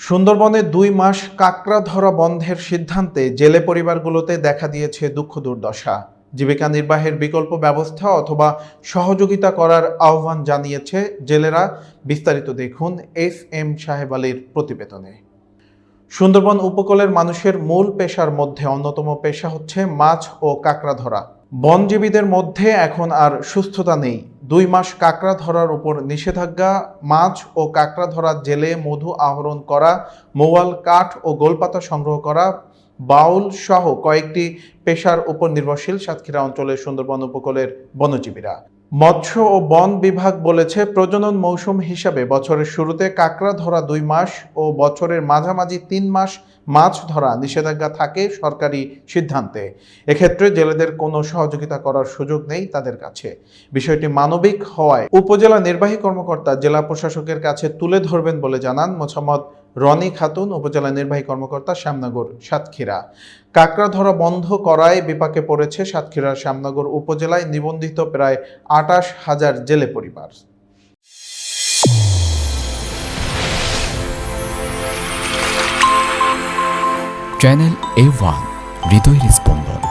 সুন্দরবনে দুই মাস কাকড়া ধরা বন্ধের সিদ্ধান্তে জেলে পরিবারগুলোতে দেখা দিয়েছে দুঃখ দুর্দশা। জীবিকা নির্বাহের বিকল্প ব্যবস্থা অথবা সহযোগিতা করার আহ্বান জানিয়েছে জেলেরা। বিস্তারিত দেখুন এস এম সাহেব আলীর প্রতিবেদনে। সুন্দরবন উপকূলের মানুষের মূল পেশার মধ্যে অন্যতম পেশা হচ্ছে মাছ ও কাঁকড়া ধরা বনজীবীদের মধ্যে এখন আর সুস্থতা নেই। দুই মাস কাঁকড়া ধরার উপর নিষেধাজ্ঞা, মাছ ও কাঁকড়া ধরা জেলে মধু আহরণ করা, মোয়াল কাঠ ও গোলপাতা সংগ্রহ করা, বাউল সহ কয়েকটি পেশার উপর নির্ভরশীল সাতক্ষীরা অঞ্চলের সুন্দরবন উপকূলের বনজীবীরা। মৎস্য ও বন বিভাগ বলেছে, প্রজনন মৌসুম হিসাবে বছরের শুরুতে কাঁকড়া ধরা দুই মাস ও বছরের মাঝামাঝি তিন মাস মাছ ধরা নিষেধাজ্ঞা থাকে সরকারি সিদ্ধান্তে। এক্ষেত্রে জেলেদের কোনো সহযোগিতা করার সুযোগ নেই তাদের কাছে। বিষয়টি মানবিক হওয়ায় উপজেলা নির্বাহী কর্মকর্তা জেলা প্রশাসকের কাছে তুলে ধরবেন বলে জানান মোসাম্মদ রনি খাতুন, উপজেলা নির্বাহী কর্মকর্তা শ্যামনগর, সাতক্ষীরা। কাকড়া ধরা বন্ধ করায় বিপাকে পড়েছে সাতক্ষীরার শ্যামনগর উপজেলায় নিবন্ধিত প্রায় আটাশ হাজার জেলে পরিবার। চ্যানেল এ ওয়ান, হৃদয়ের স্পন্দন।